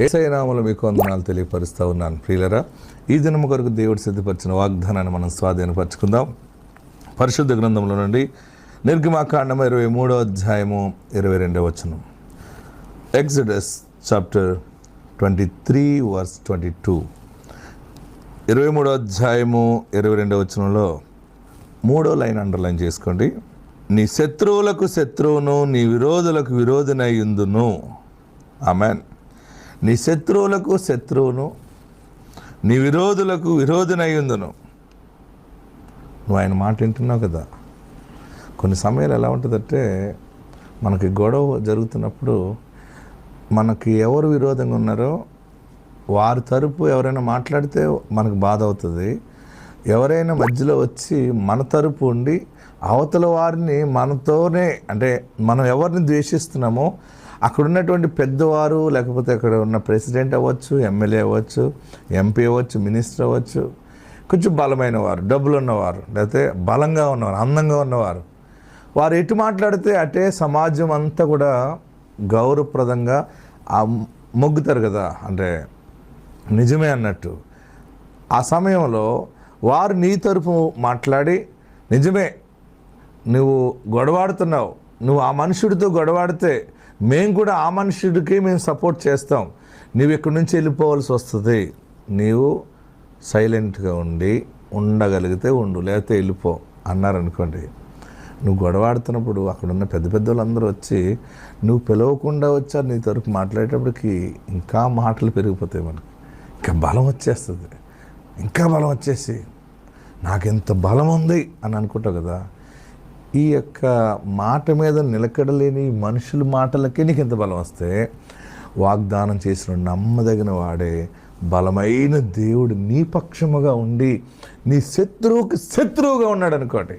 ఏసైనామలు మీకు వందనాలు తెలియపరుస్తూ ఉన్నాను. ప్రియులరా ఈ దినము కొరకు దేవుడు సిద్ధపరిచిన వాగ్దానాన్ని మనం స్వాధీనపరచుకుందాం. పరిశుద్ధ గ్రంథంలో నుండి నిర్గమాకాండం ఇరవై మూడో అధ్యాయము ఇరవై రెండవ వచనం. Exodus chapter twenty three verse twenty two. ఇరవై మూడో అధ్యాయము ఇరవై రెండవ వచనంలో మూడో లైన్ అండర్లైన్ చేసుకోండి. నీ శత్రువులకు శత్రువును నీ విరోధులకు విరోధినై ఉందును. ఆమెన్. నీ శత్రువులకు శత్రువును నీ విరోధులకు విరోధినై నువ్వు ఆయన మాట వింటున్నావు కదా. కొన్ని సమయాలు ఎలా ఉంటుందంటే మనకి గొడవ జరుగుతున్నప్పుడు మనకి ఎవరు విరోధంగా ఉన్నారో వారి తరపు ఎవరైనా మాట్లాడితే మనకు బాధ అవుతుంది. ఎవరైనా మధ్యలో వచ్చి మన తరపు ఉండి అవతల వారిని మనతోనే అంటే మనం ఎవరిని ద్వేషిస్తున్నామో అక్కడ ఉన్నటువంటి పెద్దవారు లేకపోతే అక్కడ ఉన్న ప్రెసిడెంట్ అవ్వచ్చు ఎమ్మెల్యే అవ్వచ్చు ఎంపీ అవ్వచ్చు మినిస్టర్ అవ్వచ్చు కొంచెం బలమైన వారు డబ్బులు ఉన్నవారు లేకపోతే బలంగా ఉన్నవారు అందంగా ఉన్నవారు. వారు ఎటు మాట్లాడితే అటే సమాజం అంతా కూడా గౌరవప్రదంగా ఆ మొగ్గుతారు కదా అంటే నిజమే అన్నట్టు. ఆ సమయంలో వారు నీ తరపు మాట్లాడి నిజమే నువ్వు గొడవాడుతున్నావు నువ్వు ఆ మనుషుడితో గొడవాడితే మేము కూడా ఆ మనుషుడికి మేము సపోర్ట్ చేస్తాం. నువ్వు ఇక్కడి నుంచి వెళ్ళిపోవాల్సి వస్తుంది? నీవు సైలెంట్గా ఉండి ఉండగలిగితే ఉండు లేకపోతే వెళ్ళిపో అన్నారనుకోండి. నువ్వు గొడవాడుతున్నప్పుడు అక్కడ ఉన్న పెద్ద పెద్ద వాళ్ళందరూ వచ్చి నువ్వు పిలవకుండా వచ్చారు నీ తరపు మాట్లాడేటప్పటికి ఇంకా మాటలు పెరిగిపోతాయి మనకి. ఇంకా బలం వచ్చేస్తుంది. ఇంకా బలం వచ్చేసి నాకెంత బలం ఉంది అని అనుకుంటావు కదా ఈ యొక్క మాట మీద నిలకడలేని మనుషుల మాటలకే నీకు ఎంత బలం వస్తే వాగ్దానం చేసిన నమ్మదగిన వాడే బలమైన దేవుడు నీ పక్షముగా ఉండి నీ శత్రువుకి శత్రువుగా ఉన్నాడు అనుకోండి